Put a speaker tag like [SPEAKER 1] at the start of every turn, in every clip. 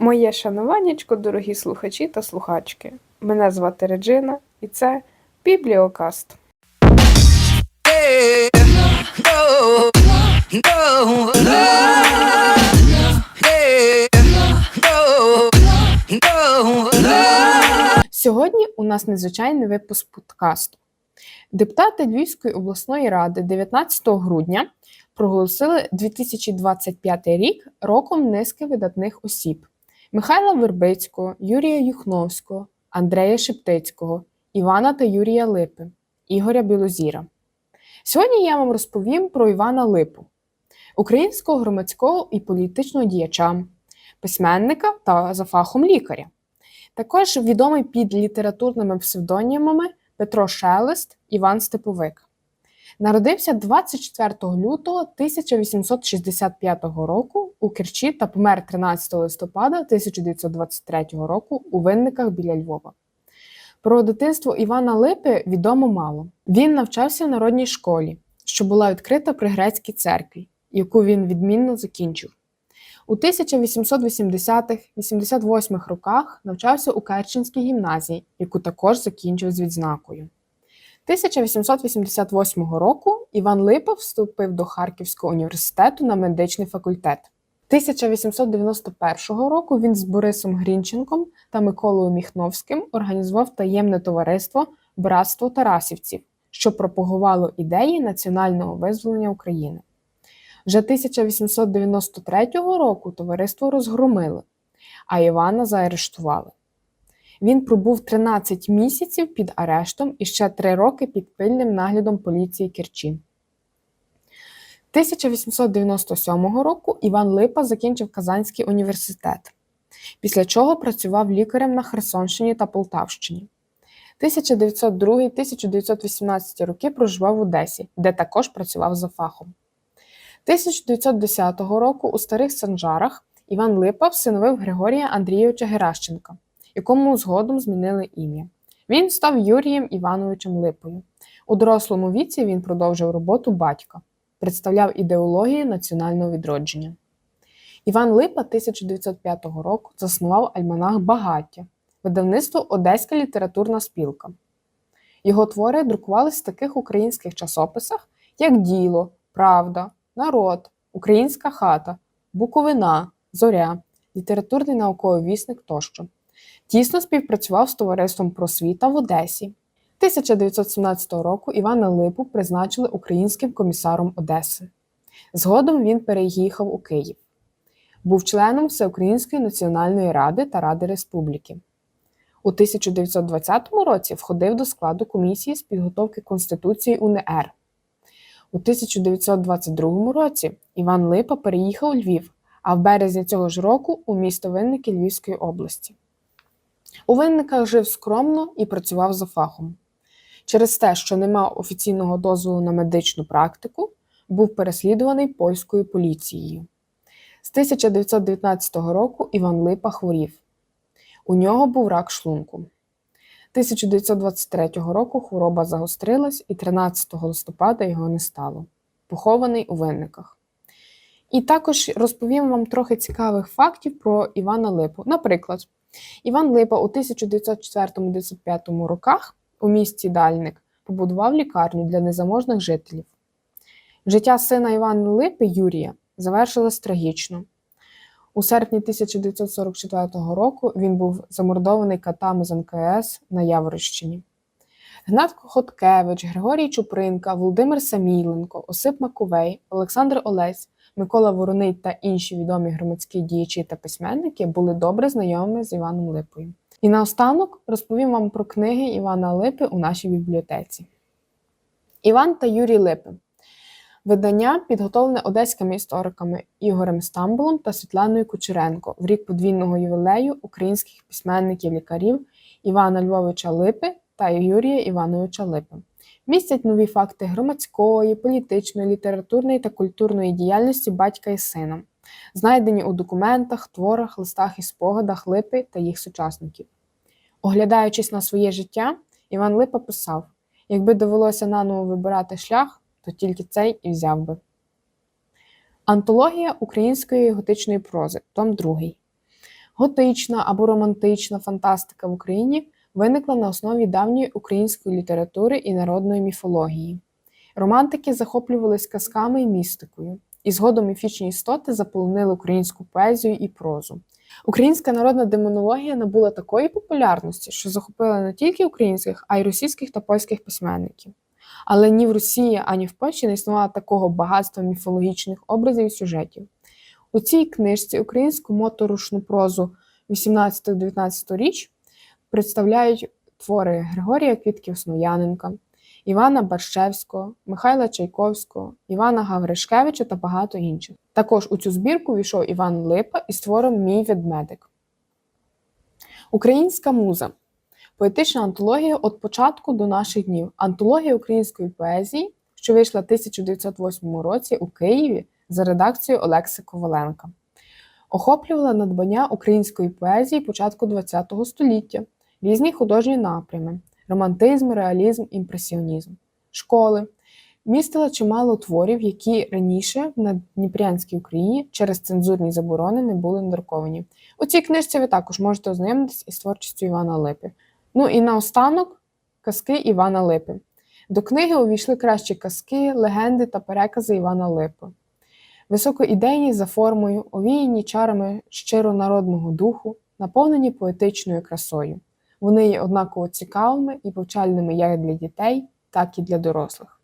[SPEAKER 1] Моє шануваннячко, дорогі слухачі та слухачки. Мене звати Реджина, і це Бібліокаст. Сьогодні у нас незвичайний випуск подкасту. Депутати Львівської обласної ради 19 грудня проголосили 2025 рік роком низки видатних осіб: Михайла Вербицького, Юрія Юхновського, Андрея Шептицького, Івана та Юрія Липи, Ігоря Білозіра. Сьогодні я вам розповім про Івана Липу, українського громадського і політичного діяча, письменника та за фахом лікаря. Також відомий під літературними псевдонімами Петро Шелест, Іван Степовик. Народився 24 лютого 1865 року у Керчі та помер 13 листопада 1923 року у Винниках біля Львова. Про дитинство Івана Липи відомо мало. Він навчався в народній школі, що була відкрита при грецькій церкві, яку він відмінно закінчив. У 1880-88 роках навчався у Керченській гімназії, яку також закінчив з відзнакою. 1888 року Іван Липа вступив до Харківського університету на медичний факультет. 1891 року він з Борисом Грінченком та Миколою Міхновським організував таємне товариство Братство Тарасівців, що пропагувало ідеї національного визволення України. Вже 1893 року товариство розгромили, а Івана заарештували. Він пробув 13 місяців під арештом і ще 3 роки під пильним наглядом поліції Керчі. 1897 року Іван Липа закінчив Казанський університет, після чого працював лікарем на Херсонщині та Полтавщині. 1902-1918 роки проживав в Одесі, де також працював за фахом. 1910 року у Старих Санжарах Іван Липа всиновив Григорія Андрійовича Геращенка, якому згодом змінили ім'я. Він став Юрієм Івановичем Липою. У дорослому віці він продовжив роботу батька, представляв ідеологію національного відродження. Іван Липа 1905 року заснував альманах Багаття, видавництво Одеська літературна спілка. Його твори друкувались в таких українських часописах, як Діло, Правда, Народ, Українська хата, Буковина, Зоря, Літературний науковий вісник тощо. Тісно співпрацював з товариством Просвіта в Одесі. 1917 року Івана Липу призначили українським комісаром Одеси. Згодом він переїхав у Київ. Був членом Всеукраїнської національної ради та Ради Республіки. У 1920 році входив до складу комісії з підготовки Конституції УНР. У 1922 році Іван Липа переїхав у Львів, а в березні цього ж року у місто Винники Львівської області. У Винниках жив скромно і працював за фахом. Через те, що не мав офіційного дозволу на медичну практику, був переслідуваний польською поліцією. З 1919 року Іван Липа хворів. У нього був рак шлунку. 1923 року хвороба загострилась і 13 листопада його не стало, похований у Винниках. І також розповім вам трохи цікавих фактів про Івана Липу. Наприклад, Іван Липа у 1904-1905 роках у місті Дальник побудував лікарню для незаможних жителів. Життя сина Івана Липи Юрія завершилось трагічно. У серпні 1944 року він був замордований катами з НКС на Яворищині. Гнатко Хоткевич, Григорій Чупринка, Володимир Самійленко, Осип Маковей, Олександр Олесь, Микола Вороний та інші відомі громадські діячі та письменники були добре знайомі з Іваном Липою. І наостанок розповім вам про книги Івана Липи у нашій бібліотеці. Іван та Юрій Липи. Видання підготовлене одеськими істориками Ігорем Стамбулом та Світланою Кучеренко в рік подвійного ювілею українських письменників-лікарів Івана Львовича Липи та Юрія Івановича Липи. Містять нові факти громадської, політичної, літературної та культурної діяльності батька і сина, знайдені у документах, творах, листах і спогадах Липи та їх сучасників. Оглядаючись на своє життя, Іван Липа писав: якби довелося наново вибирати шлях, то тільки цей і взяв би. Антологія української готичної прози, том 2. Готична або романтична фантастика в Україні виникла на основі давньої української літератури і народної міфології. Романтики захоплювались казками і містикою, і згодом міфічні істоти заполонили українську поезію і прозу. Українська народна демонологія набула такої популярності, що захопила не тільки українських, а й російських та польських письменників. Але ні в Росії, ані в Польщі не існувало такого багатства міфологічних образів і сюжетів. У цій книжці українську моторошну прозу 18-19 річ представляють твори Григорія Квітків Снояненка, Івана Баршевського, Михайла Чайковського, Івана Гавришкевича та багато інших. Також у цю збірку війшов Іван Липа із твором Мій ведмедик. Українська муза поетична антологія від початку до наших днів. Антологія української поезії, що вийшла в 1908 році у Києві за редакцією Олекси Коваленка. Охоплювала надбання української поезії початку ХХ століття, різні художні напрями романтизм, реалізм, імпресіонізм, школи. Містила чимало творів, які раніше в Надніпрянській Україні через цензурні заборони не були надруковані. У цій книжці ви також можете ознайомитись із творчістю Івана Липи. Ну і наостанок казки Івана Липи. До книги увійшли кращі казки, легенди та перекази Івана Липи. Високоідейні за формою, овіяні чарами щиро народного духу, наповнені поетичною красою. Вони є однаково цікавими і повчальними як для дітей, так і для дорослих.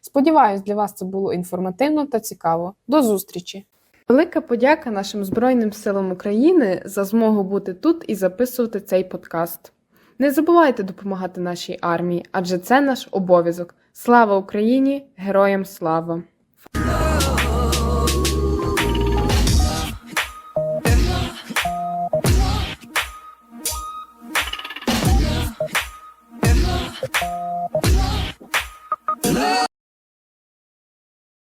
[SPEAKER 1] Сподіваюсь, для вас це було інформативно та цікаво. До зустрічі! Велика подяка нашим Збройним силам України за змогу бути тут і записувати цей подкаст. Не забувайте допомагати нашій армії, адже це наш обов'язок. Слава Україні! Героям слава!